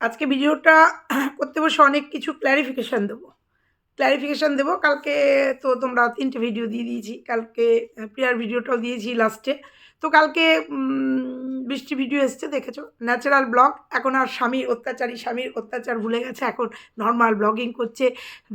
আজকে ভিডিওটা করতে বসে অনেক কিছু ক্ল্যারিফিকেশান দেবো। ক্ল্যারিফিকেশান দেবো, কালকে তো তোমরা তিনটে ভিডিও দিয়ে দিয়েছি। কালকে প্রিয়ার ভিডিওটাও দিয়েছি লাস্টে তো কালকে বৃষ্টি ভিডিও এসছে, দেখেছ? ন্যাচারাল ব্লগ এখন আর স্বামীর অত্যাচারী, স্বামীর অত্যাচার ভুলে গেছে, এখন নর্মাল ব্লগিং করছে।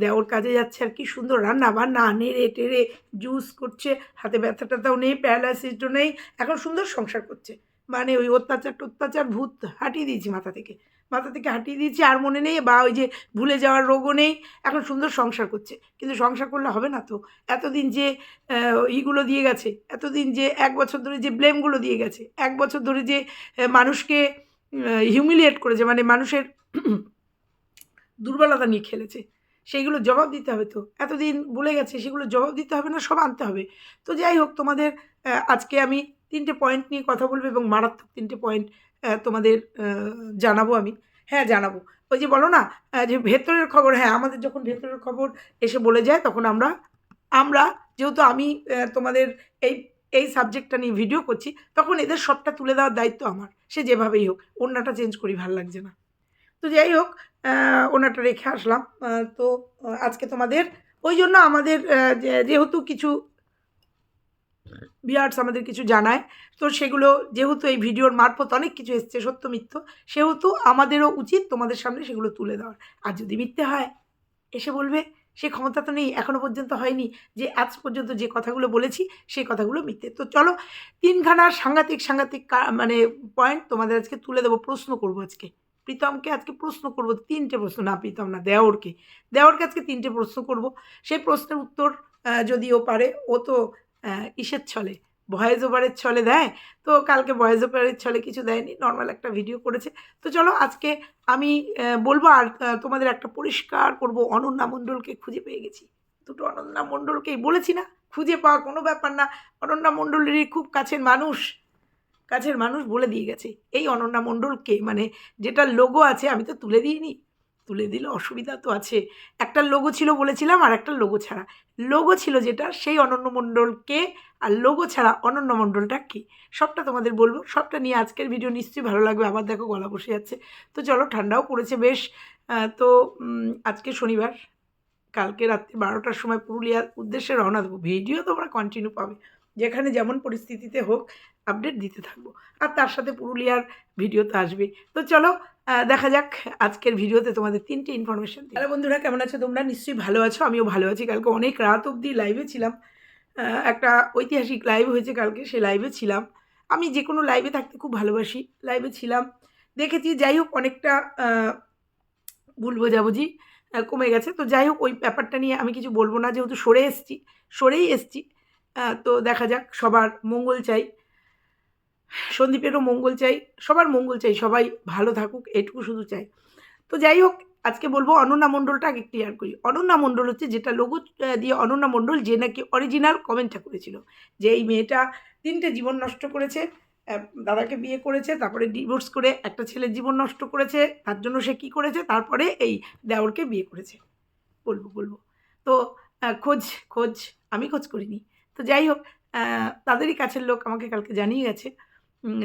দেওর কাজে যাচ্ছে আর কি, সুন্দর রান্না বান্না, নেড়ে টেড়ে জুস করছে, হাতে ব্যথা ট্যাথাও নেই প্যারালাইসিসও নেই, এখন সুন্দর সংসার করছে। মানে ওই অত্যাচার অত্যাচার ভূত হাঁটিয়ে দিয়েছি মাথা থেকে। মাথা থেকে হাঁটিয়ে দিয়েছি, আর মনে নেই, বা ওই যে ভুলে যাওয়ার রোগও নেই। এখন সুন্দর সংসার করছে, কিন্তু সংসার করলে হবে না তো? এতদিন যে ইগুলো দিয়ে গেছে, এতদিন যে এক বছর ধরে যে ব্লেমগুলো দিয়ে গেছে, এক বছর ধরে যে মানুষকে হিউমিলিয়েট করেছে মানে মানুষের দুর্বলতা নিয়ে খেলেছে, সেইগুলো জবাব দিতে হবে তো? এতদিন ভুলে গেছে, সেগুলো জবাব দিতে হবে না, সব আনতে হবে। তো যাই হোক, তোমাদের আজকে আমি তিনটে পয়েন্ট নিয়ে কথা বলব এবং মারাত্মক তিনটে পয়েন্ট তোমাদের জানাব আমি। হ্যাঁ জানাব। ওই যে বলো না যে ভেতরের খবর হ্যাঁ আমাদের যখন ভেতরের খবর এসে বলে যায়, তখন আমরা আমরা যেহেতু আমি তোমাদের এই এই সাবজেক্টটা নিয়ে ভিডিও করছি, তখন এদের সবটা তুলে দেওয়ার দায়িত্ব আমার। সে যেভাবেই হোক, অন্যটা চেঞ্জ করি, ভালো লাগছে না। তো যাই হোক ওনাটা রেখে আসলাম। তো আজকে তোমাদের, ওই জন্য আমাদের যেহেতু কিছু বিয়ার্স আমাদের কিছু জানায়। তো সেগুলো যেহেতু এই ভিডিওর মারফত অনেক কিছু এসছে, সত্য মিথ্য, সেহেতু আমাদেরও উচিত তোমাদের সামনে সেগুলো তুলে দেওয়ার। আর যদি মিথ্যে হয়, এসে বলবে, সে ক্ষমতা তো নেই এখনও পর্যন্ত হয়নি, যে আজ পর্যন্ত যে কথাগুলো বলেছি সেই কথাগুলো মিথ্যে। তো চলো, তিনখানা সাংঘাতিক সাংঘাতিক মানে পয়েন্ট তোমাদের আজকে তুলে দেবো, প্রশ্ন করব আজকে। প্রীতমকে আজকে প্রশ্ন করব, তিনটে প্রশ্ন, না প্রীতম না, দেওরকে। দেওরকে আজকে তিনটে প্রশ্ন করব। সেই প্রশ্নের উত্তর যদি ও পারে, ও তো ইসের ছলে। ভয়েস ওভারের ছলে দেয়? তো কালকে ভয়েস ওভারের ছলে কিছু দেয়নি নর্মাল একটা ভিডিও করেছে। তো চলো আজকে আমি বলব আর তোমাদের একটা পরিষ্কার করব। অনন্যা মণ্ডলকে খুঁজে পেয়ে গেছি। দুটো অনন্যা মণ্ডলকেই বলেছি না, খুঁজে পাওয়া কোনো ব্যাপার না। অনন্যা মণ্ডলেরই খুব কাছের মানুষ। কাছের মানুষ বলে দিয়ে গেছে। এই অনন্যা মণ্ডলকে মানে যেটা লোগো আছে, আমি তো তুলে দিইনি। তুলে দিলে, অসুবিধা তো আছে। একটা লোগো ছিল বলেছিলাম, আর একটা লোগো ছাড়া। লোগো ছিল যেটা, সেই অনন্য মণ্ডলকে আর লোগো ছাড়া অনন্য মণ্ডলটা কী? সবটা তোমাদের বলব, সবটা নিয়ে আজকের ভিডিও নিশ্চয়ই ভালো লাগবে। আবার দেখো গলা বসে যাচ্ছে। তো চলো, ঠান্ডাও পড়েছে বেশ। তো আজকে শনিবার, কালকে রাত্রি বারোটার সময় পুরুলিয়ার উদ্দেশ্যে রওনা দেবো। ভিডিও তোমরা কন্টিনিউ পাবে। যেখানে যেমন পরিস্থিতিতে হোক আপডেট দিতে থাকব। আর তার সাথে পুরুলিয়ার ভিডিও তো আসবে তো চলো দেখা যাক আজকের ভিডিওতে তোমাদের তিনটে ইনফরমেশন হ্যালো বন্ধুরা, কেমন আছো তোমরা? নিশ্চয়ই ভালো আছো, আমিও ভালো আছি। কালকে অনেক রাত অবধি লাইভে ছিলাম। একটা ঐতিহাসিক লাইভ হয়েছে কালকে, সে লাইভে ছিলাম। আমি যে কোনো লাইভে থাকতে খুব ভালোবাসি লাইভে ছিলাম। দেখেছি, যাই হোক, অনেকটা ভুল বোঝাবুঝি কমে গেছে। তো যাই হোক, ওই ব্যাপারটা নিয়ে আমি কিছু বলব না, যেহেতু সরে এসছি, সরেই এসছি। তো দেখা যাক, সবার মঙ্গল চাই। সন্দীপেরও মঙ্গল চাই, সবার মঙ্গল চাই, সবাই ভালো থাকুক, এটুকু শুধু চাই। তো যাই হোক, আজকে বলব অনন্যা মণ্ডলটা আগে ক্লিয়ার করি। অনন্যা মণ্ডল হচ্ছে যেটা লোগো দিয়ে অনন্যা মণ্ডল যে নাকি অরিজিনাল কমেন্টটা করেছিল, যে এই মেয়েটা তিনটে জীবন নষ্ট করেছে দাদাকে বিয়ে করেছে, তারপরে ডিভোর্স করে একটা ছেলের জীবন নষ্ট করেছে, তার জন্য সে কী করেছে? তারপরে এই দেওরকে বিয়ে করেছে। বলব বলব। তো খোঁজ খোঁজ, আমি খোঁজ করিনি। তো যাই হোক তাদেরই কাছের লোক আমাকে কালকে জানিয়ে গেছে।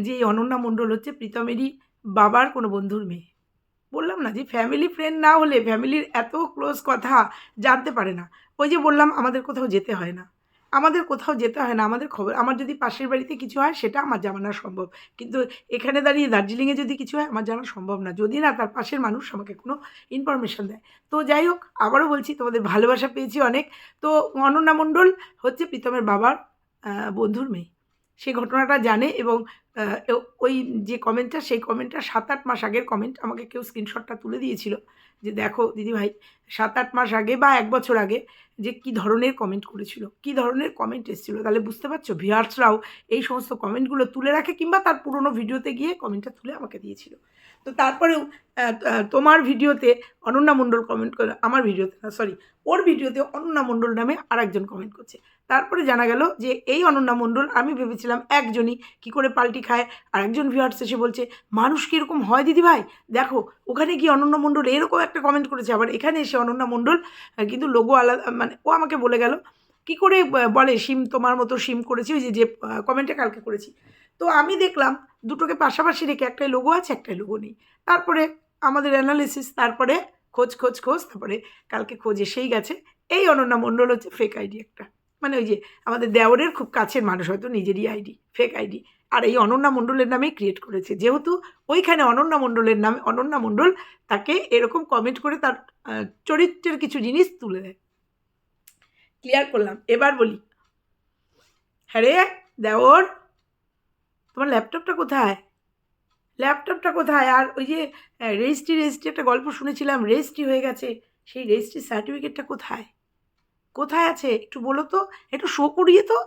যে এই অনন্যা মণ্ডল হচ্ছে প্রীতমেরই বাবার কোনো বন্ধুর মেয়ে। বললাম না যে ফ্যামিলি ফ্রেন্ড না হলে ফ্যামিলির এত ক্লোজ কথা জানতে পারে না। ওই যে বললাম, আমাদের কোথাও যেতে হয় না। আমাদের কোথাও যেতে হয় না। আমাদের খবর, আমার যদি পাশের বাড়িতে কিছু হয়, সেটা আমার জানানো সম্ভব। কিন্তু এখানে দাঁড়িয়ে দার্জিলিংয়ে যদি কিছু হয়, আমার জানা সম্ভব না। যদি না, তার পাশের মানুষ আমাকে কোনো ইনফরমেশন দেয়। তো যাই হোক, আবারও বলছি, তোমাদের ভালোবাসা পেয়েছি অনেক। তো অনন্যা মণ্ডল হচ্ছে প্রীতমের বাবার বন্ধুর মেয়ে। সেই ঘটনাটা জানে এবং ওই যে কমেন্টটা সেই কমেন্টটা সাত আট মাস আগের কমেন্ট আমাকে কেউ স্ক্রিনশটটা তুলে দিয়েছিল যে দেখো দিদিভাই সাত আট মাস আগে বা এক বছর আগে যে কি ধরনের কমেন্ট করেছিল, কি ধরনের কমেন্ট এসেছিল, তাহলে বুঝতে পারছ? ভিউয়ার্সরাও এই সমস্ত কমেন্টগুলো তুলে রাখে কিংবা তার পুরনো ভিডিওতে গিয়ে কমেন্টটা তুলে আমাকে দিয়েছিল। তো তারপরেও তোমার ভিডিওতে অনন্যা মণ্ডল কমেন্ট করে, আমার ভিডিওতে না সরি ওর ভিডিওতে অনন্যা মণ্ডল নামে আরেকজন কমেন্ট করছে। তারপরে জানা গেল যে এই অনন্যা মণ্ডল, আমি ভেবেছিলাম একজনই কি করে পাল্টি খায়, আর একজন ভিউয়ার্স এসে বলছে, মানুষ কীরকম হয় দিদি ভাই দেখো, ওখানে কি অনন্যা মণ্ডল এরকম একটা কমেন্ট করেছে, আবার এখানে এসে অনন্যা মণ্ডল কিন্তু লোগো আলাদা মানে ও আমাকে বলে গেল, কি করে বলে সিম তোমার মতো সিম করেছি, ওই যে যে কমেন্টে কালকে করেছি। তো আমি দেখলাম দুটোকে পাশাপাশি রেখে একটাই লোগো আছে, একটাই লোগো নেই। তারপরে আমাদের অ্যানালিসিস তারপরে খোঁজ খোঁজ খোঁজ, তারপরে কালকে খোঁজ এসেই গেছে। এই অনন্যা মণ্ডল হচ্ছে ফেক আইডি একটা। মানে ওই যে আমাদের দেওরের খুব কাছের মানুষ, হয়তো নিজেরই আইডি ফেক আইডি আর এই অনন্যা মণ্ডলের নামেই ক্রিয়েট করেছে। যেহেতু ওইখানে অনন্যা মণ্ডলের নামে, অনন্যা মণ্ডল তাকে এরকম কমেন্ট করে তার চরিত্রের কিছু জিনিস তুলে দেয়। ক্লিয়ার করলাম। এবার বলি হ্যাঁ রে দেওর তোমার ল্যাপটপটা কোথায়? ল্যাপটপটা কোথায়? আর ওই যে রেজিস্ট্রি রেজিস্ট্রি একটা গল্প শুনেছিলাম রেজিস্ট্রি হয়ে গেছে, সেই রেজিস্ট্রি সার্টিফিকেটটা কোথায়? কোথায় আছে? একটু বলো তো, একটু শো করিয়ে তো।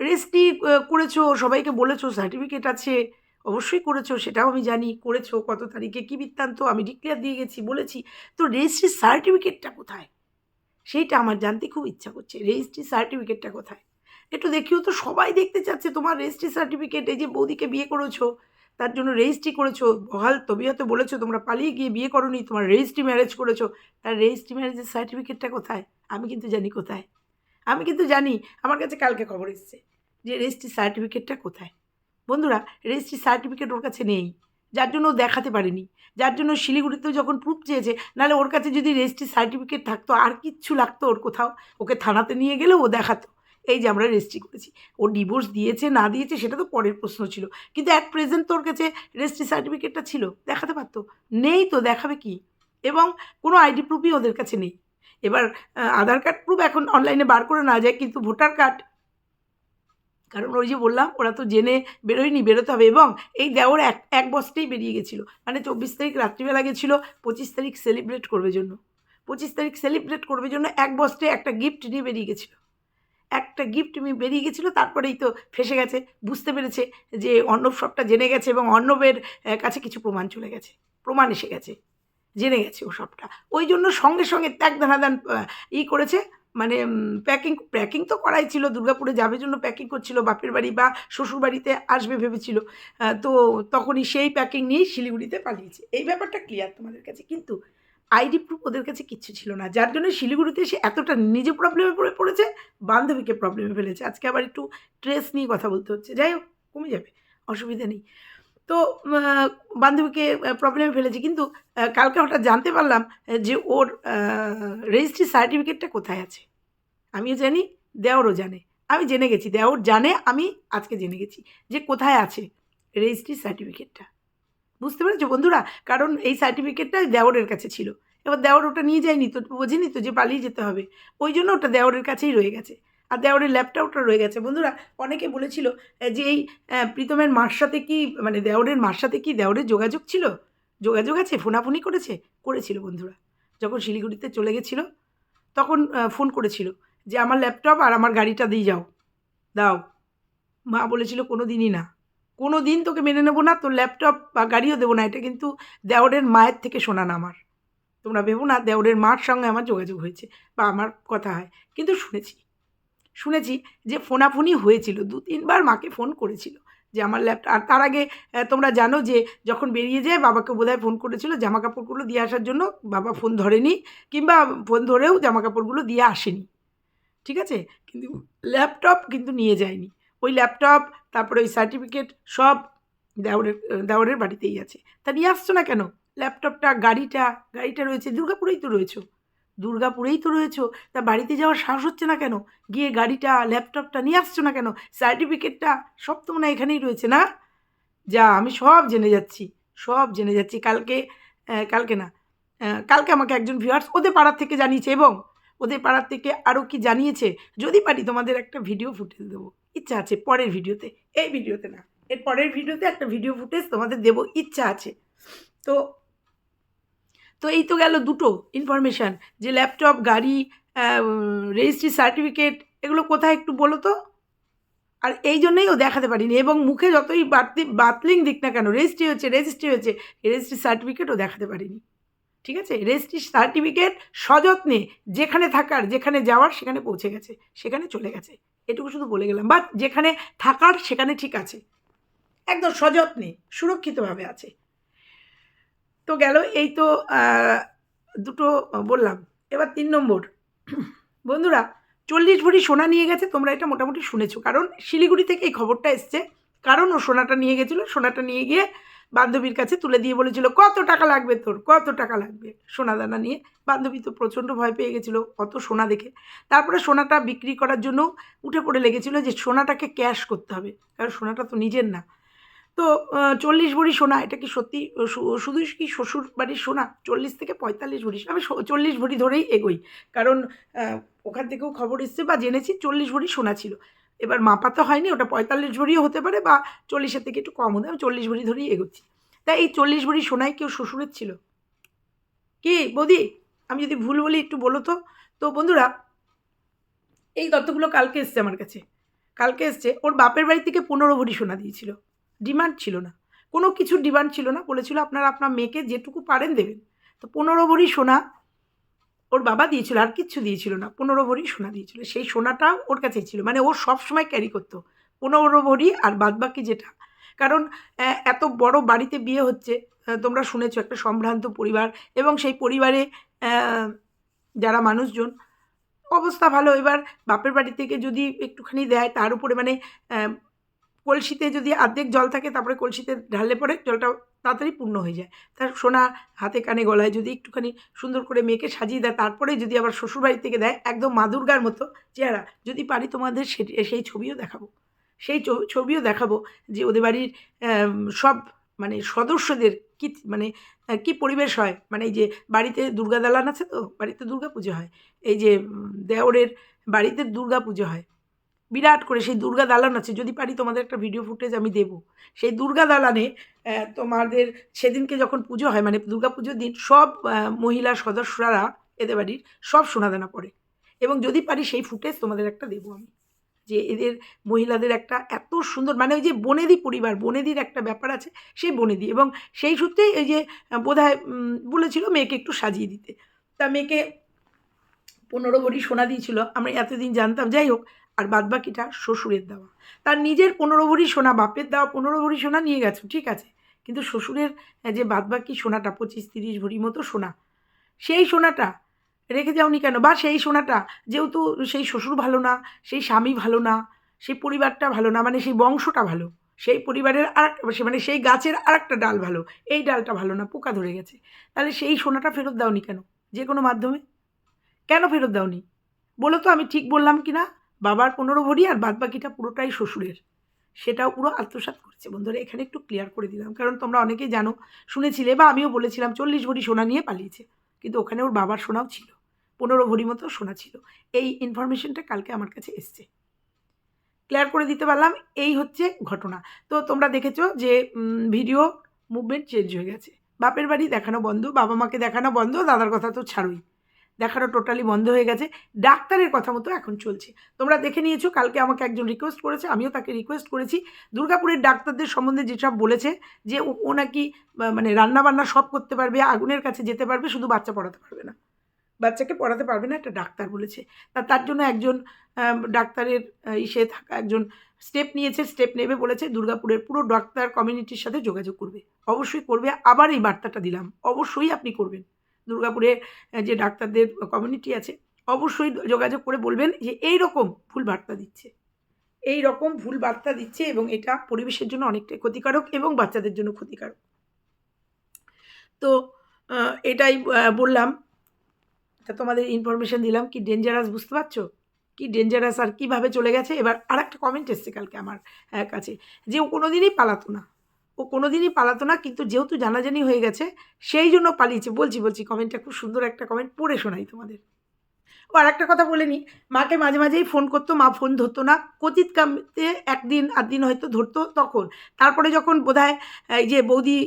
রেজিস্ট্রি করেছ, সবাইকে বলেছ সার্টিফিকেট আছে, অবশ্যই করেছ, সেটাও আমি জানি, করেছ, কত তারিখে কী বৃত্তান্ত, আমি ডিক্লেয়ার দিয়ে গেছি, বলেছি। তো রেজিস্ট্রির সার্টিফিকেটটা কোথায়? সেইটা আমার জানতে খুব ইচ্ছা করছে রেজিস্ট্রি সার্টিফিকেটটা কোথায়? একটু দেখিও তো, সবাই দেখতে চাচ্ছে তোমার রেজিস্ট্রি সার্টিফিকেট এই যে বৌদিকে বিয়ে করেছ, তার জন্য রেজিস্ট্রি করেছ, বহাল তবিয়তে বলেছ তোমরা পালিয়ে গিয়ে বিয়ে করোনি, তোমার রেজিস্ট্রি ম্যারেজ করেছ, তার রেজিস্ট্রি ম্যারেজের সার্টিফিকেটটা কোথায়? আমি কিন্তু জানি কোথায়। আমি কিন্তু জানি, আমার কাছে কালকে খবর এসছে যে রেজিস্ট্রি সার্টিফিকেটটা কোথায়। বন্ধুরা রেজিস্ট্রি সার্টিফিকেট ওর কাছে নেই, যার জন্য ও দেখাতে পারেনি, যার জন্য শিলিগুড়িতেও যখন প্রুফ চেয়েছে, নাহলে ওর কাছে যদি রেজিস্ট্রি সার্টিফিকেট থাকতো, আর কিচ্ছু লাগতো ওর কোথাও, ওকে থানাতে নিয়ে গেলেও ও দেখাতো। এই যে আমরা রেজিস্ট্রি করেছি। ও ডিভোর্স দিয়েছে, না দিয়েছে, সেটা তো পরের প্রশ্ন ছিল। কিন্তু অ্যাট প্রেজেন্ট তোর কাছে রেজিস্ট্রি সার্টিফিকেটটা ছিল, দেখাতে পারতো? নেই তো, দেখাবে কি? এবং কোনো আইডি প্রুফই ওদের কাছে নেই। এবার আধার কার্ড প্রুফ এখন অনলাইনে বার করে না যায়, কিন্তু ভোটার কার্ড কারণ ওই যে বললাম, ওরা তো জেনে বেরোয়নি, বেরোতে হবে। এবং এই দেওয়ার এক এক বছরেই বেরিয়ে গেছিল। মানে চব্বিশ তারিখ রাত্রিবেলা গেছিল, পঁচিশ তারিখ সেলিব্রেট করবে জন্য। পঁচিশ তারিখ সেলিব্রেট করবে জন্য এক বছরে একটা গিফট নিয়ে বেরিয়ে গেছিল। একটা গিফট বেরিয়ে গেছিল, তারপরেই তো ফেসে গেছে। বুঝতে পেরেছে যে অর্ণব সবটা জেনে গেছে এবং অর্ণবের কাছে কিছু প্রমাণ চলে গেছে। প্রমাণ এসে গেছে, জেনে গেছে ও সবটা। ওই জন্য সঙ্গে সঙ্গে ত্যাগ দানাদান ই করেছে। মানে প্যাকিং প্যাকিং তো করাই ছিল, দুর্গাপুরে যাবে জন্য প্যাকিং করছিল, বাপের বাড়ি বা শ্বশুর বাড়িতে আসবে ভেবেছিল। তো তখনই সেই প্যাকিং নিয়েই শিলিগুড়িতে পালিয়েছে। এই ব্যাপারটা ক্লিয়ার তোমাদের কাছে। কিন্তু আইডি প্রুফ ওদের কাছে কিচ্ছু ছিল না। যার জন্য শিলিগুড়িতে এসে এতটা নিজে প্রবলেমে পড়ে, পড়েছে, বান্ধবীকে প্রবলেমে ফেলেছে। আজকে আবার একটু ট্রেস নিয়ে কথা বলতে হচ্ছে। যাই হোক, কমে যাবে, অসুবিধা নেই। তো বান্ধবীকে প্রবলেমে ফেলেছে। কিন্তু কালকে হঠাৎ জানতে পারলাম যে ওর রেজিস্ট্রি সার্টিফিকেটটা কোথায় আছে? আমিও জানি, দেওরও জানে। আমি জেনে গেছি, দেওর জানে, আমি আজকে জেনে গেছি যে কোথায় আছে রেজিস্ট্রি সার্টিফিকেটটা বুঝতে পেরেছ বন্ধুরা? কারণ এই সার্টিফিকেটটা দেওরের কাছে ছিল। এবার দেওর ওটা নিয়ে যায়নি তো বোঝেনি তো যে পালিয়ে যেতে হবে। ওই জন্য ওটা দেওরের কাছেই রয়ে গেছে। আর দেওরের ল্যাপটপটা রয়ে গেছে। বন্ধুরা, অনেকে বলেছিল যে এই প্রীতমের মার সাথে কি মানে দেওরের মার সাথে কি দেওরের যোগাযোগ ছিল? যোগাযোগ আছে? ফোনাফোনি করেছে? করেছিল বন্ধুরা। যখন শিলিগুড়িতে চলে গেছিল, তখন ফোন করেছিল যে, আমার ল্যাপটপ আর আমার গাড়িটা দিয়ে যাও। দাও। মা বলেছিল কোনো দিনই না। কোনো দিন তোকে মেনে নেব না, তোর ল্যাপটপ বা গাড়িও দেবো না, এটা কিন্তু দেওরের মায়ের থেকে শোনা না আমার। তোমরা ভেবো না, দেওরের মার সঙ্গে আমার যোগাযোগ হয়েছে বা আমার কথা হয়। কিন্তু শুনেছি শুনেছি যে ফোনাফোনি হয়েছিল, দু তিনবার মাকে ফোন করেছিল যে আমার ল্যাপটপ আর তার আগে তোমরা জানো যে যখন বেরিয়ে যায় বাবাকে বোধহয় ফোন করেছিল জামা কাপড়গুলো দিয়ে আসার জন্য, বাবা ফোন ধরেনি, কিংবা ফোন ধরেও জামা কাপড়গুলো দিয়ে আসেনি। ঠিক আছে? কিন্তু ল্যাপটপ কিন্তু নিয়ে যায়নি। ওই ল্যাপটপ তারপরে ওই সার্টিফিকেট সব দেওরের দেওরের বাড়িতেই আছে। তা নিয়ে আসছো না কেন? ল্যাপটপটা গাড়িটা গাড়িটা রয়েছে, দুর্গাপুরেই তো রয়েছো। দুর্গাপুরেই তো রয়েছো, তা বাড়িতে যাওয়ার সাহস হচ্ছে না কেন? গিয়ে গাড়িটা ল্যাপটপটা নিয়ে আসছো না কেন? সার্টিফিকেটটা সব তো মনে এখানেই রয়েছে না? যা, আমি সব জেনে যাচ্ছি, সব জেনে যাচ্ছি। কালকে কালকে না কালকে আমাকে একজন ভিউয়ার্স ওদের পাড়ার থেকে জানিয়েছে এবং ওদের পাড়ার থেকে আরও কি জানিয়েছে? যদি পারি তোমাদের একটা ভিডিও ফুটেজ দেবো। ইচ্ছা আছে পরের ভিডিওতে, এই ভিডিওতে না। এর পরের ভিডিওতে একটা ভিডিও ফুটেজ তোমাদের দেবো, ইচ্ছা আছে। তো তো এই তো গেল দুটো ইনফরমেশান যে ল্যাপটপ গাড়ি রেজিস্ট্রি সার্টিফিকেট এগুলো কোথায় একটু বলো তো? আর এই জন্যই ও দেখাতে পারিনি, এবং মুখে যতই বাতলি, বাতলিং দিক না কেন রেজিস্ট্রি হচ্ছে রেজিস্ট্রি হচ্ছে রেজিস্ট্রি সার্টিফিকেটও দেখাতে পারিনি। ঠিক আছে? রেজিস্ট্রি সার্টিফিকেট সযত্নে যেখানে থাকার, যেখানে যাওয়ার, সেখানে পৌঁছে গেছে, সেখানে চলে গেছে। এটুকু শুধু বলে গেলাম। বাট যেখানে থাকার, সেখানে ঠিক আছে। একদম সযত্নে, সুরক্ষিতভাবে আছে। তো গেল এই তো দুটো বললাম। এবার তিন নম্বর। বন্ধুরা, চল্লিশ ভরি সোনা নিয়ে গেছে, তোমরা এটা মোটামুটি শুনেছো। কারণ শিলিগুড়ি থেকে এই খবরটা এসছে। কারণ ও সোনাটা নিয়ে গেছিল, সোনাটা নিয়ে গিয়ে বান্ধবীর কাছে তুলে দিয়ে বলেছিল, কত টাকা লাগবে তোর? কত টাকা লাগবে? সোনা দানা নিয়ে বান্ধবী তো প্রচণ্ড ভয় পেয়ে গেছিল অত সোনা দেখে। তারপরে সোনাটা বিক্রি করার জন্য উঠে পড়ে লেগেছিলো যে সোনাটাকে ক্যাশ করতে হবে, কারণ সোনাটা তো নিজের না। তো চল্লিশ ভরি সোনা, এটা কি সত্যি? শুধু কি শ্বশুর বাড়ির সোনা? চল্লিশ থেকে পঁয়তাল্লিশ ভরি আমি চল্লিশ ভরি ধরেই এগোই, কারণ ওখান থেকেও খবর এসছে বা জেনেছি চল্লিশ ভরি সোনা ছিল। এবার মাপা তো হয়নি, ওটা পঁয়তাল্লিশ ভরিও হতে পারে বা চল্লিশের থেকে একটু কম হতে আমি চল্লিশ ভরি ধরেই এগোচ্ছি। তাই এই চল্লিশ ভরি সোনাই কেউ শ্বশুরের ছিল? কি বৌদি? আমি যদি ভুল বলি একটু বলো তো। তো বন্ধুরা, এই তথ্যগুলো কালকে এসছে আমার কাছে। কালকে এসছে, ওর বাপের বাড়ি থেকে পনেরো ভরি সোনা দিয়েছিল। ডিমান্ড ছিল না। কোনো কিছুর ডিমান্ড ছিল না, বলেছিল আপনারা আপনার মেয়েকে যেটুকু পারেন দেবেন। তো পনেরো ভরি সোনা ওর বাবা দিয়েছিল, আর কিচ্ছু দিয়েছিল না। পনেরো ভরি সোনা দিয়েছিল। সেই সোনাটা ওর কাছেই ছিল। মানে ও সব সময় ক্যারি করতো। পনেরো ভরি আর বাদবাকি যেটা। কারণ এত বড় বাড়িতে বিয়ে হচ্ছে তোমরা শুনেছো একটা সম্ভ্রান্ত পরিবার এবং সেই পরিবারে যারা মানুষজন, অবস্থা ভালো। এবার বাপের বাড়ি থেকে যদি একটুখানি দেয়, তার উপরে মানে কলসিতে যদি অর্ধেক জল থাকে, তারপরে কলসিতে ঢাললে পরে জলটা তাড়াতাড়ি পূর্ণ হয়ে যায়। তার সোনা হাতে কানে গলায় যদি একটুখানি সুন্দর করে মেয়েকে সাজিয়ে দেয়, তারপরে যদি আবার শ্বশুরবাড়ি থেকে দেয়, একদম মা দুর্গার মতো চেহারা, যদি পারি তোমাদের সেই ছবিও দেখাবো। সেই ছবিও দেখাবো যে ওদের বাড়ির সব মানে সদস্যদের কি মানে কি পরিবেশ হয়। মানে এই যে বাড়িতে দুর্গা দালান আছে তো, বাড়িতে দুর্গা পুজো হয়। এই যে দেওরের বাড়িতে দুর্গা পুজো হয়। বিরাট করে, সেই দুর্গা দালান আছে, যদি পারি তোমাদের একটা ভিডিও ফুটেজ আমি দেব। সেই দুর্গা দালানে তোমাদের সেদিনকে যখন পুজো হয় মানে দুর্গা পুজোর দিন সব মহিলা সদস্যরা এদের বাড়ির সব সোনাদানা পড়ে। এবং যদি পারি সেই ফুটেজ তোমাদের একটা দেবো আমি। যে এদের মহিলাদের একটা এত সুন্দর মানে ওই যে বনেদি পরিবার, বনেদির একটা ব্যাপার আছে, সেই বনেদি। এবং সেই সূত্রেই এই যে বোধ হয় বলেছিল মেয়েকে একটু সাজিয়ে দিতে। তা মেয়েকে পনেরো ভরি সোনা দিয়েছিল, আমরা এতদিন জানতাম। যাই হোক আর বাদবাকিটা শ্বশুরের দেওয়া। তার নিজের পনেরো ভরি সোনা, বাপের দেওয়া পনেরো ভরি সোনা নিয়ে গেছো, ঠিক আছে? কিন্তু শ্বশুরের যে বাদবাকি সোনাটা, পঁচিশ তিরিশ ভরি মতো সোনা, সেই সোনাটা রেখে যাওনি কেন? বা সেই সোনাটা যেহেতু সেই শ্বশুর ভালো না, সেই স্বামী ভালো না, সেই পরিবারটা ভালো না মানে সেই বংশটা ভালো, সেই পরিবারের আর মানে সেই গাছের আর একটা ডাল ভালো, এই ডালটা ভালো না, পোকা ধরে গেছে। তাহলে সেই সোনাটা ফেরত দাওনি কেন? যে কোনো মাধ্যমে? কেন ফেরত দাওনি? বলো তো আমি ঠিক বললাম কি না বাবার পনেরো ভরি আর বাদ বাকিটা পুরোটাই শ্বশুরের। সেটাও পুরো আত্মসাৎ করছে। বন্ধুরা, এখানে একটু ক্লিয়ার করে দিলাম। কারণ তোমরা অনেকেই জানো, শুনেছিলে বা আমিও বলেছিলাম, চল্লিশ ভরি সোনা নিয়ে পালিয়েছে। কিন্তু ওখানে ওর বাবার সোনাও ছিল। পনেরো ভরি মতো সোনা ছিল। এই ইনফরমেশনটা কালকে আমার কাছে এসছে। ক্লিয়ার করে দিতে পারলাম, এই হচ্ছে ঘটনা। তো তোমরা দেখেছ যে ভিডিও মুভমেন্ট চেঞ্জ হয়ে গেছে। বাপের বাড়ি দেখানো বন্ধ বাবা মাকে দেখানো বন্ধ, দাদার কথা তো ছাড়ুই। দেখানো টোটালি বন্ধ হয়ে গেছে। ডাক্তারের কথা মতো এখন চলছে। তোমরা দেখে নিয়েছো, কালকে আমাকে একজন রিকোয়েস্ট করেছে, আমিও তাকে রিকোয়েস্ট করেছি। দুর্গাপুরের ডাক্তারদের সম্বন্ধে যেসব বলেছে, যে ও- নাকি মানে রান্না বান্না সব করতে পারবে, আগুনের কাছে যেতে পারবে, শুধু বাচ্চা পড়াতে পারবে না। বাচ্চাকে পড়াতে পারবে না, একটা ডাক্তার বলেছে। তা তার জন্য একজন ডাক্তারের ইসে থাকা একজন স্টেপ নিয়েছে স্টেপ নেবে বলেছে। দুর্গাপুরের পুরো ডাক্তার কমিউনিটির সাথে যোগাযোগ করবে। অবশ্যই করবে। আবার এই বার্তাটা দিলাম। অবশ্যই আপনি করবেন। দুর্গাপুরে যে ডাক্তারদের কমিউনিটি আছে, অবশ্যই যোগাযোগ করে বলবেন যে এই রকম ভুল বার্তা দিচ্ছে। এই রকম ভুল বার্তা দিচ্ছে এবং এটা পরিবেশের জন্য অনেকটাই ক্ষতিকারক এবং বাচ্চাদের জন্য ক্ষতিকারক। তো এটাই বললাম। তা তোমাদের ইনফরমেশান দিলাম। কি ডেঞ্জারাস বুঝতে পারছ? কি ডেঞ্জারাস আর কীভাবে চলে গেছে? এবার আর একটা কমেন্ট এসছে কালকে আমার কাছে। যে ও কোনো দিনই পালাতো না। ও কোনো দিনই পালাতো না, কিন্তু যেহেতু জানাজানি হয়ে গেছে, সেই জন্য পালিয়েছে। বলছি বলছি, কমেন্টটা খুব সুন্দর একটা কমেন্ট পড়ে শোনাই তোমাদের। ও আর একটা কথা বলে নি, মাকে মাঝে মাঝেই ফোন করতো, মা ফোন ধরতো না কচিত কামতে একদিন দিন হয়তো ধরতো তখন। তারপরে যখন বোধহয় এই যে বৌদি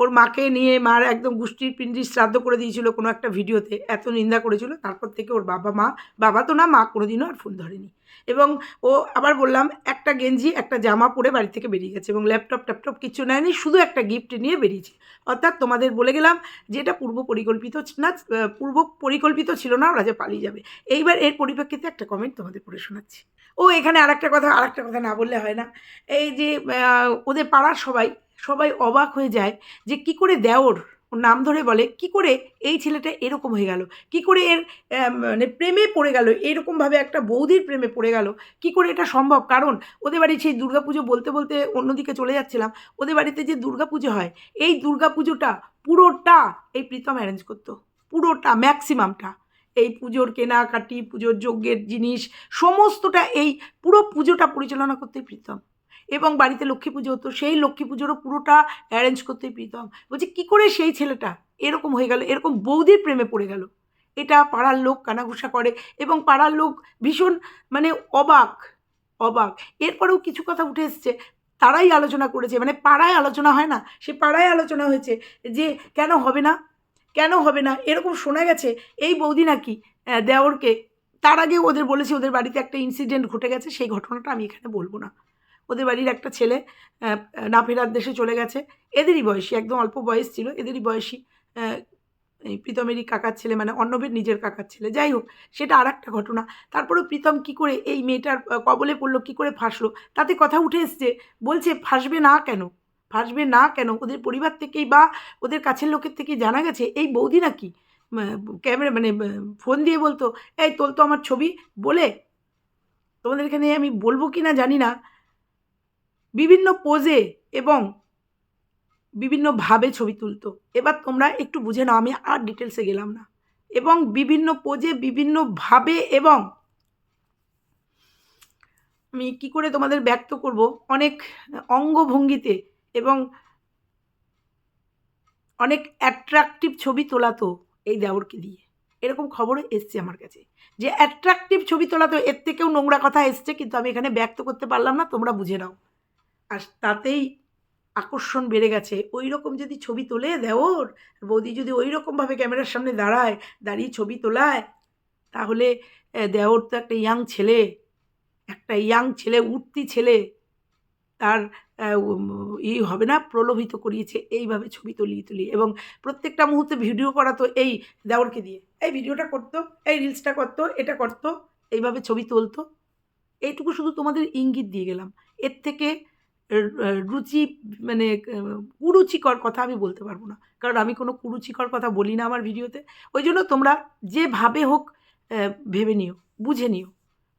ওর মাকে নিয়ে মার একদম গুষ্টির পিণ্ডির শ্রাদ্ধ করে দিয়েছিল কোনো একটা ভিডিওতে, এত নিন্দা করেছিল, তারপর থেকে ওর বাবা মা, বাবা তো না, মা কোনোদিনও আর ফোন ধরেনি। এবং ও আবার বললাম, একটা গেঞ্জি, একটা জামা পরে বাড়ি থেকে বেরিয়ে গেছে এবং ল্যাপটপ ট্যাপটপ কিছু নেয়নি, শুধু একটা গিফট নিয়ে বেরিয়েছে। অর্থাৎ তোমাদের বলে গেলাম যে এটা পূর্ব পরিকল্পিত না পূর্ব পরিকল্পিত ছিল না, ওরা যে পালিয়ে যাবে। এইবার এর পরিপ্রেক্ষিতে একটা কমেন্ট তোমাদের পড়ে শোনাচ্ছি। ও এখানে আরেকটা কথা আর একটা কথা না বললে হয় না। এই যে ওদের পাড়ার সবাই সবাই অবাক হয়ে যায় যে কি করে দেওর ওর নাম ধরে বলে, কি করে এই ছেলেটা এরকম হয়ে গেল? কি করে এর মানে প্রেমে পড়ে গেল? এইরকমভাবে একটা বৌদির প্রেমে পড়ে গেল? কি করে এটা সম্ভব? কারণ ওদের বাড়ি সেই দুর্গাপুজো বলতে বলতে অন্যদিকে চলে যাচ্ছিলাম। ওদের বাড়িতে যে দুর্গাপুজো হয়, এই দুর্গাপুজোটা পুরোটা এই প্রীতম অ্যারেঞ্জ করতো। পুরোটা ম্যাক্সিমামটা এই পুজোর কেনাকাটি, পুজোর যজ্ঞের জিনিস, সমস্তটা এই পুরো পুজোটা পরিচালনা করতে প্রীতম। এবং বাড়িতে লক্ষ্মী পুজো হতো, সেই লক্ষ্মী পুজোরও পুরোটা অ্যারেঞ্জ করতে প্রীতম। বলছে, কী করে সেই ছেলেটা? এরকম হয়ে গেল, এরকম বৌদির প্রেমে পড়ে গেল। এটা পাড়ার লোক কানাঘুষা করে এবং পাড়ার লোক ভীষণ মানে অবাক অবাক। এরপরেও কিছু কথা উঠে এসছে, তারাই আলোচনা করেছে মানে পাড়ায় আলোচনা হয় না, সে পাড়ায় আলোচনা হয়েছে যে, কেন হবে না? কেন হবে না? এরকম শোনা গেছে, এই বৌদি নাকি দেওরকে, তার আগে ওদের বলেছে ওদের বাড়িতে একটা ইনসিডেন্ট ঘটে গেছে, সেই ঘটনাটা আমি এখানে বলব না। ওদের বাড়ির একটা ছেলে না ফেরার দেশে চলে গেছে। এদেরই বয়সী, একদম অল্প বয়স ছিল, এদেরই বয়সী। এই প্রীতমেরই কাকার ছেলে মানে অর্ণবের নিজের কাকার ছেলে। যাই হোক, সেটা আর একটা ঘটনা। তারপরেও প্রীতম কী করে এই মেয়েটার কবলে পড়ল, কী করে ফাঁসলো? তাতে কথা উঠে এসছে, বলছে, ফাঁসবে না কেন? ফাঁসবে না কেন? ওদের পরিবার থেকেই বা ওদের কাছের লোকের থেকেই জানা গেছে? এই বৌদি নাকি? ক্যামেরা মানে ফোন দিয়ে বলতো, এই তোল তো আমার ছবি, বলে? তোমাদের এখানে আমি বলব কি না জানি না। বিভিন্ন পোজে এবং বিভিন্নভাবে ছবি তুলতো। এবার তোমরা একটু বুঝে নাও, আমি আর ডিটেলসে গেলাম না। এবং বিভিন্ন পোজে বিভিন্নভাবে এবং আমি কি করে তোমাদের ব্যক্ত করব? অনেক অঙ্গভঙ্গিতে এবং অনেক অ্যাট্রাকটিভ ছবি তোলাতো এই দেওরকে দিয়ে। এরকম খবরও এসছে আমার কাছে যে অ্যাট্রাকটিভ ছবি তোলাতো, এর থেকেও নোংরা কথা এসছে, কিন্তু আমি এখানে ব্যক্ত করতে পারলাম না, তোমরা বুঝে নাও। আর তাতেই আকর্ষণ বেড়ে গেছে। ওই রকম যদি ছবি তোলে দেওর বৌদি যদি ওই রকমভাবে ক্যামেরার সামনে দাঁড়ায়, দাঁড়িয়ে ছবি তোলায়, তাহলে দেওর তো একটা ইয়াং ছেলে, একটা ইয়াং ছেলে, উঠতি ছেলে, তার ই হবে না, প্রলোভিত করিয়েছে, এইভাবে ছবি তুলিয়ে তুলিয়ে। এবং প্রত্যেকটা মুহূর্তে ভিডিও করা তো এই দেওরকে দিয়ে। এই ভিডিওটা করতো, এই রিলসটা করতো, এটা করতো, এইভাবে ছবি তুলতো। এইটুকু শুধু তোমাদের ইঙ্গিত দিয়ে গেলাম। এর থেকে রুচি মানে কুরুচিকর কথা আমি বলতে পারব না। কারণ আমি কোনো কুরুচিকর কথা বলি না আমার ভিডিওতে। ওই জন্য তোমরা যেভাবে হোক ভেবে নিও, বুঝে নিও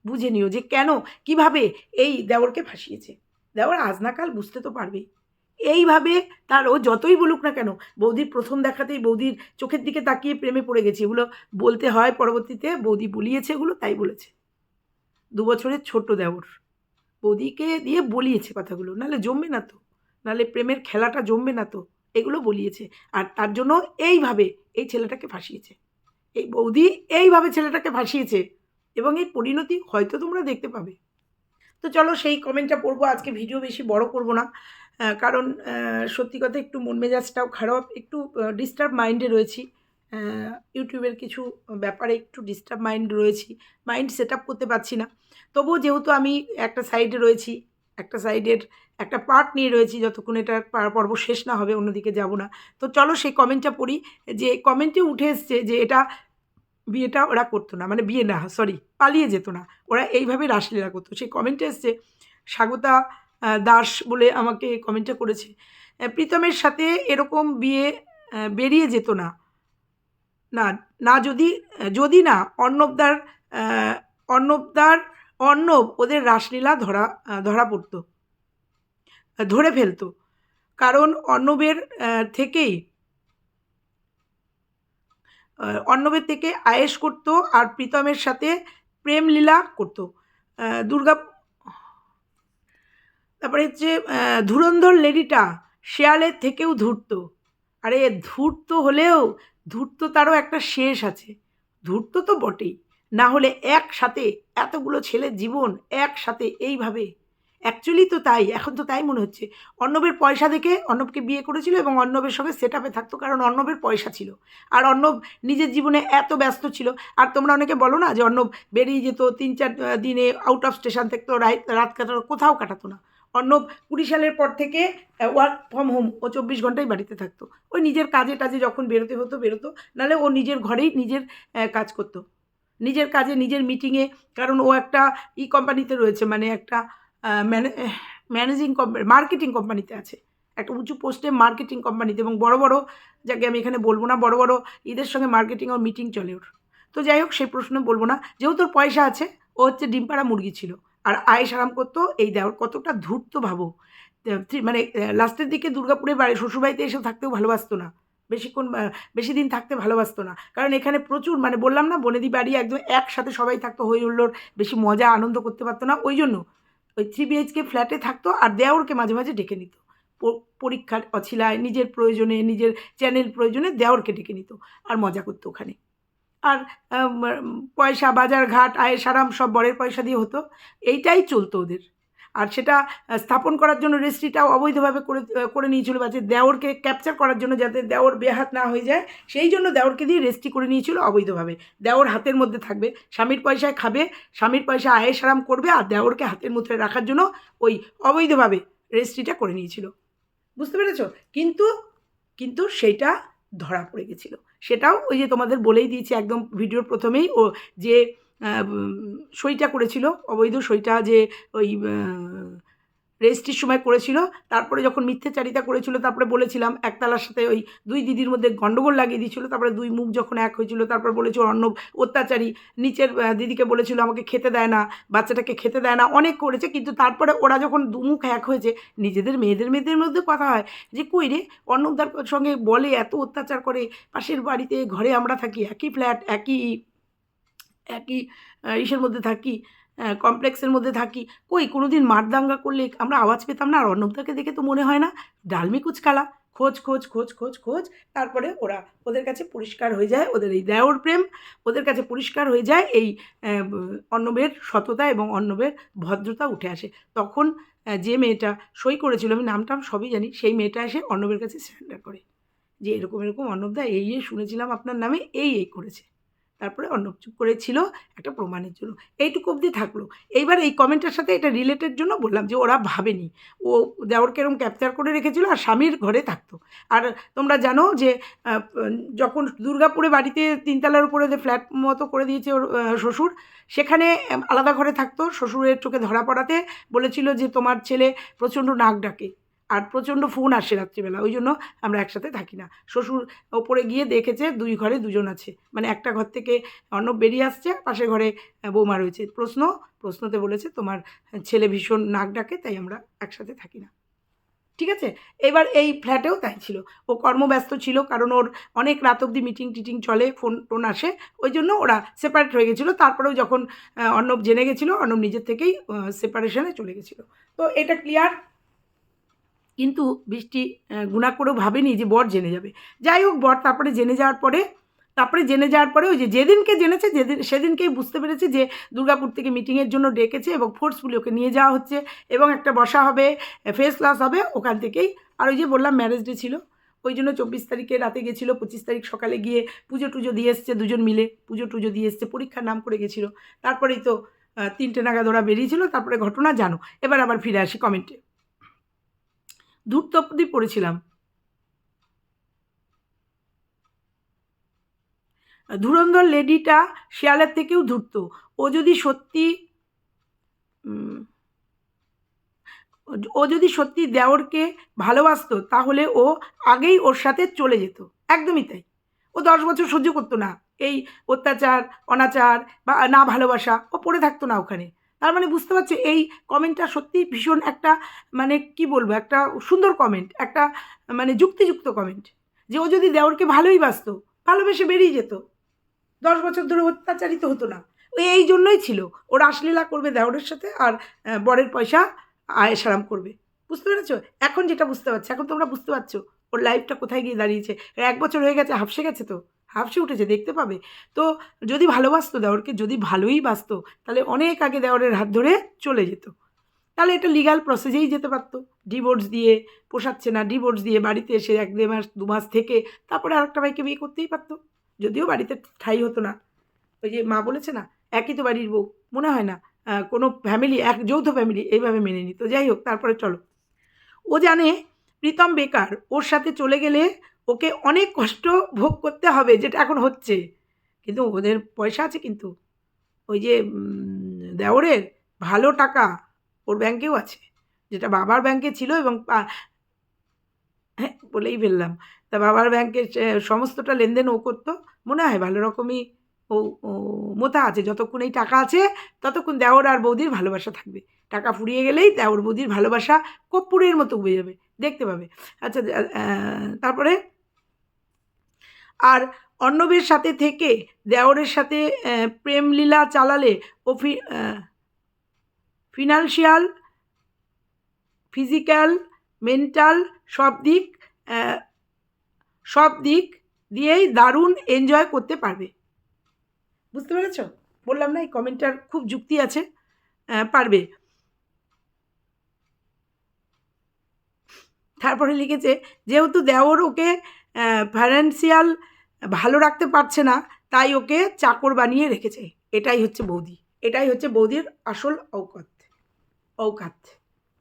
বুঝে নিও যে কেন, কীভাবে এই দেওরকে ফাঁসিয়েছে। দেওর আজ বুঝতে তো পারবেই। এইভাবে তার, ও যতই বলুক না কেন, বৌদির প্রথম দেখাতেই বৌদির চোখের দিকে তাকিয়ে প্রেমে পড়ে গেছে। এগুলো বলতে হয় পরবর্তীতে, বৌদি বলিয়েছে এগুলো, তাই বলেছে। দু বছরের ছোট দেওর। বৌদিকে দিয়ে বলিয়েছে কথাগুলো। নাহলে জমবে না তো। নাহলে প্রেমের খেলাটা জমবে না তো। এগুলো বলিয়েছে। আর তার জন্য এইভাবে এই ছেলেটাকে ফাঁসিয়েছে। এই বৌদি এইভাবে ছেলেটাকে ফাঁসিয়েছে। এবং এর পরিণতি হয়তো তোমরা দেখতে পাবে। তো চলো সেই কমেন্টটা পড়ব। আজকে ভিডিও বেশি বড় করব না। কারণ সত্যি কথা একটু মন মেজাজটাও খারাপ। একটু ডিস্টার্ব মাইন্ডে রয়েছি। ইউটিউবের কিছু ব্যাপারে একটু ডিস্টার্ব মাইন্ড রয়েছি। মাইন্ড সেট আপ করতে পারছি না। তবুও যেহেতু আমি একটা সাইডে রয়েছি, একটা সাইডের একটা পার্ট নিয়ে রয়েছি, যতক্ষণ এটা পর্ব শেষ না হবে, অন্যদিকে যাব না। তো চলো সেই কমেন্টটা পড়ি, যে কমেন্টে উঠে এসছে যে এটা বিয়েটা ওরা করতো না মানে বিয়ে না সরি পালিয়ে যেত না, ওরা এইভাবে রাসলীলা করতো। সেই কমেন্টে এসছে, স্বাগতা দাস বলে আমাকে কমেন্টটা করেছে প্রীতমের সাথে এরকম বিয়ে বেরিয়ে যেত না না না যদি যদি না, অর্ণবদার অর্ণবদার অর্ণব ওদের রাসলীলা ধরা ধরা পড়তো, ধরে ফেলতো। কারণ অর্ণবের থেকেই অর্ণবের থেকে আয়েশ করতো আর প্রীতমের সাথে প্রেম লীলা করতো দুর্গা, তারপরে হচ্ছে ধুরন্ধর লেডিটা শেয়ালের থেকেও ধূর্ত। আরে, ধূর্ত হলেও, ধূর্ত তারও একটা শেষ আছে। ধূর্ত তো বটেই। না হলে একসাথে এতগুলো ছেলের জীবন একসাথে এইভাবে। অ্যাকচুয়ালি তো তাই, এখন তো তাই মনে হচ্ছে। অর্ণবের পয়সা দেখে অর্ণবকে বিয়ে করেছিল এবং অর্ণবের সঙ্গে সেট আপে থাকতো কারণ অর্ণবের পয়সা ছিল। আর অর্ণব নিজের জীবনে এত ব্যস্ত ছিল। আর তোমরা অনেকে বলো না যে অর্ণব বেরিয়ে যেত, তিন চার দিনে আউট অফ স্টেশন থাকতো, রাত রাত কাটাতো, কোথাও কাটাতো না। অর্ণব কুড়ি সালের পর থেকে ওয়ার্ক ফ্রম হোম ও চব্বিশ ঘন্টাই বাড়িতে থাকতো। ওই নিজের কাজে টাজে যখন বেরোতে হতো, বেরোতো। নাহলে ও নিজের ঘরেই নিজের কাজ করতো। নিজের কাজে, নিজের মিটিংয়ে কারণ ও একটা ই কোম্পানিতে রয়েছে মানে একটা ম্যানেজিং কোম্পানি মার্কেটিং কোম্পানিতে আছে। একটা উঁচু পোস্টে মার্কেটিং কোম্পানিতে এবং বড় বড়, যাকে আমি এখানে বলব না, বড় বড় ঈদের সঙ্গে মার্কেটিং ও মিটিং চলে ওর। তো যাই হোক সেই প্রশ্ন বলব না। যেহেতু ওর পয়সা আছে, ও হচ্ছে ডিম পাড়া মুরগি ছিল। আর আয়েস আরাম করতো, এই দেওয়ার কতটা ধূর্ত ভাবো। মানে লাস্টের দিকে দুর্গাপুরে বাড়ি, শ্বশুরবাড়িতে এসে থাকতেও ভালোবাসতো না। বেশিক্ষণ বেশি দিন থাকতে ভালোবাসতো না। কারণ এখানে প্রচুর মানে বললাম না বনেদি বাড়ি একদম একসাথে সবাই থাকতো, হই হুল্লোড়, বেশি মজা, আনন্দ করতে পারতো না। ওই জন্য ওই থ্রি বিএইচকে ফ্ল্যাটে থাকতো আর দেওরকে মাঝে মাঝে ডেকে নিত। পরীক্ষার অছিলায়, নিজের প্রয়োজনে, নিজের চ্যানেল প্রয়োজনে দেওরকে ডেকে নিত আর মজা করতো ওখানে। আর পয়সা, বাজার ঘাট, আয়ের সারাম সব বরের পয়সা দিয়ে হতো। এইটাই চলতো ওদের। আর সেটা স্থাপন করার জন্য রেজিস্ট্রিটাও অবৈধভাবে করে করে নিয়েছিল বা যে দেওরকে ক্যাপচার করার জন্য যাতে দেওর বেহাত না হয়ে যায়, সেই জন্য দেওরকে দিয়ে রেজিস্ট্রি করে নিয়েছিল অবৈধভাবে। দেওর হাতের মধ্যে থাকবে, স্বামীর পয়সায় খাবে, স্বামীর পয়সা আয়ের সারাম করবে আর দেওরকে হাতের মুঠে রাখার জন্য ওই অবৈধভাবে রেজিস্ট্রিটা করে নিয়েছিল। বুঝতে পেরেছ? কিন্তু কিন্তু সেইটা ধরা পড়ে গেছিল। সেটাও ওই যে তোমাদের বলেই দিয়েছি একদম ভিডিওর প্রথমেই, ও যে সইটা করেছিল, অবৈধ সইটা যে ওই রেজিস্ট্রির সময় করেছিল, তারপরে যখন মিথ্যাচারিতা করেছিল, তারপরে বলেছিলাম একতলার সাথে ওই দুই দিদির মধ্যে গণ্ডগোল লাগিয়ে দিয়েছিল, তারপরে দুই মুখ যখন এক হয়েছিল, তারপর বলেছিল অন্য অত্যাচারী, নিচের দিদিকে বলেছিল আমাকে খেতে দেয় না, বাচ্চাটাকে খেতে দেয় না, অনেক করেছে, কিন্তু তারপরে ওরা যখন দুমুখ এক হয়েছে, নিজেদের মেয়েদের মেয়েদের মধ্যে কথা হয় যে, কই রে অন্নদার সঙ্গে বলে, এত অত্যাচার করে, পাশের বাড়িতে ঘরে আমরা থাকি, একই ফ্ল্যাট একই একই ইসের মধ্যে থাকি কমপ্লেক্সের মধ্যে থাকি। কই কোনো দিন মারদাঙ্গা করলে আমরা আওয়াজ পেতাম না? আর অর্ণবদাকে দেখে তো মনে হয় না ডালমি কুচকালা খোঁজ খোঁজ খোঁজ খোঁজ খোঁজ, তারপরে ওরা ওদের কাছে পরিষ্কার হয়ে যায়, ওদের এই দেওর প্রেম, ওদের কাছে পরিষ্কার হয়ে যায় এই অর্ণবের সততা এবং অন্নবের ভদ্রতা উঠে আসে। তখন যে মেয়েটা সই করেছিল, আমি নামটাম সবই জানি, সেই মেয়েটা এসে অন্নবের কাছে স্যান্ডার করে। যে এরকম এরকম অর্ণবদা এই এই শুনেছিলাম আপনার নামে, এই এই করেছে। তারপরে অর্ণব চুপ করেছিল একটা প্রমাণের জন্য। এইটুকু অবধি থাকল। এইবার এই কমেন্টের সাথে এটা রিলেটেড জন্য বললাম যে, ওরা ভাবেনি। ও দেওরকে এরকম ক্যাপচার করে রেখেছিল আর স্বামীর ঘরে থাকতো। আর তোমরা জানো যে যখন দুর্গাপুরে বাড়িতে তিনতলার উপরে যে ফ্ল্যাট মতো করে দিয়েছে ওর শ্বশুর, সেখানে আলাদা ঘরে থাকতো শ্বশুরের চোখে ধরা পড়াতে। বলেছিল যে, তোমার ছেলে প্রচণ্ড নাক ডাকে। আর প্রচণ্ড ফোন আসে রাত্রিবেলা, ওই জন্য আমরা একসাথে থাকি না। শ্বশুর ওপরে গিয়ে দেখেছে দুই ঘরে দুজন আছে। মানে একটা ঘর থেকে অর্ণব বেরিয়ে আসছে পাশে ঘরে বৌমা রয়েছে। প্রশ্ন, প্রশ্নতে বলেছে, তোমার ছেলে ভীষণ নাক ডাকে, তাই আমরা একসাথে থাকি না। ঠিক আছে? এবার এই ফ্ল্যাটেও তাই ছিল। ও কর্মব্যস্ত ছিল, কারণ ওর অনেক রাত অবধি মিটিং টিটিং চলে, ফোন টোন আসে। ওই জন্য ওরা সেপারেট হয়ে গেছিল। তারপরেও যখন অর্ণব জেনে গেছিল, অর্ণব নিজের থেকেই সেপারেশনে চলে গেছিল। তো এটা ক্লিয়ার কিন্তু বৃষ্টি গুণা করেও ভাবেনি যে বর জেনে যাবে। যাই হোক, বর তারপরে জেনে যাওয়ার পরে, তারপরে জেনে যাওয়ার পরে ওই যে যেদিনকে জেনেছে, যেদিন সেদিনকেই বুঝতে পেরেছে যে দুর্গাপুর থেকে মিটিংয়ের জন্য ডেকেছে এবং ফোর্সফুলি ওকে নিয়ে যাওয়া হচ্ছে এবং একটা বসা হবে ফেস ক্লাস হবে ওখান থেকেই। আর ওই যে বললাম ম্যারেজ ডে ছিল। ওই জন্য চব্বিশ তারিখে রাতে গেছিল, পঁচিশ তারিখ সকালে গিয়ে পুজো টুজো দিয়ে এসছে দুজন মিলে। পুজো টুজো দিয়ে এসছে, পরীক্ষার নাম করে গেছিল। তারপরেই তো তিনটে নাগাদ ওরা বেরিয়েছিল, তারপরে ঘটনা জানো। এবার আবার ফিরে আসি কমেন্টে ধূর্ত অবধি পড়েছিলাম। ধুরন্ধর লেডিটা শিয়ালের থেকেও ধূর্ত। ও যদি সত্যি ও যদি সত্যি দেওরকে ভালোবাসতো, তাহলে ও আগেই ওর সাথে চলে যেত। একদমই তাই। ও দশ বছর সহ্য করতো না। এই অত্যাচার, অনাচার বা না ভালোবাসা, ও পড়ে থাকতো না ওখানে। তার মানে বুঝতে পারছ, এই কমেন্টটা সত্যি ভীষণ একটা মানে কি বলব, একটা সুন্দর কমেন্ট একটা মানে যুক্তিযুক্ত কমেন্ট যে ও যদি দেওরকে ভালোই বাসতো, ভালোবেসে বেরিয়ে যেত, দশ বছর ধরে অত্যাচারিত হতো না। ওই এই জন্যই ছিল ও রাসলীলা করবে দেওরের সাথে আর বরের পয়সা আয় সারাম করবে। বুঝতে পেরেছ? এখন যেটা বুঝতে পারছ, এখন তোমরা বুঝতে পারছ, ওর লাইফটা কোথায় গিয়ে দাঁড়িয়েছে। এক বছর হয়ে গেছে, হাফসে গেছে তো? হাফসে উঠেছে, দেখতে পাবে? তো যদি ভালোবাসতো দেওরকে, যদি ভালোই বাসতো, তাহলে অনেক আগে দেওরের হাত ধরে চলে যেত। তাহলে এটা লিগাল প্রসেসেই যেতে পারতো। ডিভোর্স দিয়ে পোষাচ্ছে না ডিভোর্স দিয়ে বাড়িতে এসে এক দেড় মাস, দু মাস থেকে তারপরে আরেকটা ভাইকে বিয়ে করতেই পারতো। যদিও বাড়িতে ঠাই হতো না। ওই যে মা বলেছে না, একই তো বাড়ির বউ, মনে হয় না কোনো ফ্যামিলি এক যৌথ ফ্যামিলি এইভাবে মেনে নিত। যাই হোক, তারপরে চলো। ও জানে, প্রীতম বেকার, ওর সাথে চলে গেলে ওকে অনেক কষ্ট ভোগ করতে হবে, যেটা এখন হচ্ছে। কিন্তু ওদের পয়সা আছে কিন্তু। ওই যে দেওরের ভালো টাকা ওর ব্যাংকেও আছে, যেটা বাবার ব্যাংকে ছিল এবং হ্যাঁ বলেই ফেললাম। তা বাবার ব্যাংকের সমস্তটা লেনদেন ও করতো। মনে হয় ভালো রকমই ও মোতা আছে। যতক্ষণ এই টাকা আছে, ততক্ষণ দেওর আর বৌদির ভালোবাসা থাকবে। টাকা ফুরিয়ে গেলেই দেওর বৌদির ভালোবাসা কর্পূরের মতো উবে যাবে, দেখতে পাবে। আচ্ছা তারপরে আর অর্ণবের সাথে থেকে দেওরের সাথে প্রেমলীলা চালালে ও ফিনান্সিয়াল, ফিজিক্যাল, মেন্টাল সব দিক সব দিক দিয়েই দারুণ এনজয় করতে পারবে। বুঝতে পেরেছ? বললাম না এই কমেন্টটার খুব যুক্তি আছে পারবে। তারপরে লিখেছে, যেহেতু দেওর ওকে ফাইন্যান্সিয়াল ভালো রাখতে পারছে না, তাই ওকে চাকর বানিয়ে রেখেছে। এটাই হচ্ছে বৌদি। এটাই হচ্ছে বৌদির আসল ঔকত। ঔকাত।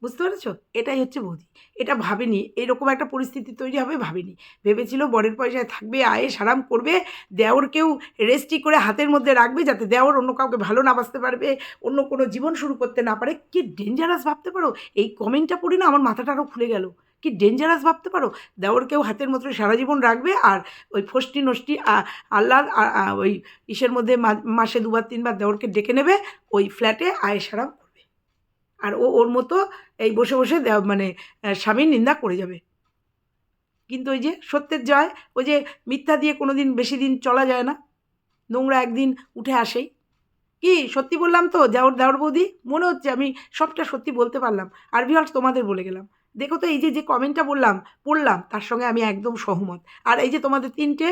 বুঝতে পেরেছ? এটাই হচ্ছে বৌদি। এটা ভাবেনি। এরকম একটা পরিস্থিতি তৈরি হবে ভাবেনি। ভেবেছিল বরের পয়সায় থাকবে আয়ে সারাম করবে দেওরকেও রেস্টি করে হাতের মধ্যে রাখবে যাতে দেওর অন্য কাউকে ভালো না বাঁচতে পারবে, অন্য কোনো জীবন শুরু করতে না পারে। কি ডেঞ্জারাস ভাবতে পারো? এই কমেন্টটা পড়ে না আমার মাথাটা আরও খুলে গেল। কি ডেঞ্জারাস ভাবতে পারো? দেওরকেও হাতের মতো সারা জীবন রাখবে আর ওই ফষ্টি নষ্টি, আ- আল্লাহ আ- আ- ওই ইসের মধ্যে মাসে দুবার, তিনবার দেওরকে ডেকে নেবে, ওই ফ্ল্যাটে আয়ে সারাম করবে। আর ও, ওর মতো এই বসে বসে মানে স্বামীর নিন্দা করে যাবে। কিন্তু ওই যে সত্যের জয়, ওই যে মিথ্যা দিয়ে কোনো দিন বেশি দিন চলা যায় না। নোংরা একদিন উঠে আসেই। কি সত্যি বললাম তো? দেওর দেওর বৌদি, মনে হচ্ছে আমি সবটা সত্যি বলতে পারলাম। আর ভিউয়ার্স তোমাদের বলে গেলাম। দেখো তো এই যে যে কমেন্টটা বললাম, পড়লাম, তার সঙ্গে আমি একদম সহমত। আর এই যে তোমাদের তিনটে,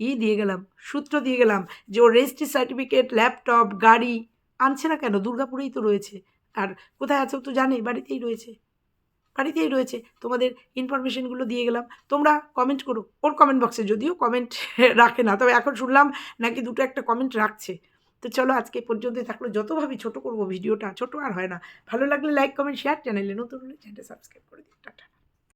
ই দিয়ে গেলাম, সূত্র দিয়ে গেলাম যে ওর রেজিস্ট্রি সার্টিফিকেট ল্যাপটপ গাড়ি, আনছে না কেন? দুর্গাপুরেই তো রয়েছে। আর কোথায় আছে তো জানে বাড়িতেই রয়েছে। বাড়িতেই রয়েছে। তোমাদের ইনফরমেশনগুলো দিয়ে গেলাম। তোমরা কমেন্ট করো, ওর কমেন্ট বক্সে যদিও কমেন্ট রাখে না, তবে এখন শুনলাম নাকি দুটো একটা কমেন্ট রাখছে। তো চলো আজকে পর্যন্ত পর্যন্তই থাকল। যতভাবে ছোট করব ভিডিওটা, ছোট আর হয় না। ভালো লাগলে লাইক কমেন্ট শেয়ার চ্যানেলে নতুন হলে চ্যানেলটা সাবস্ক্রাইব করে দিও। টাটা।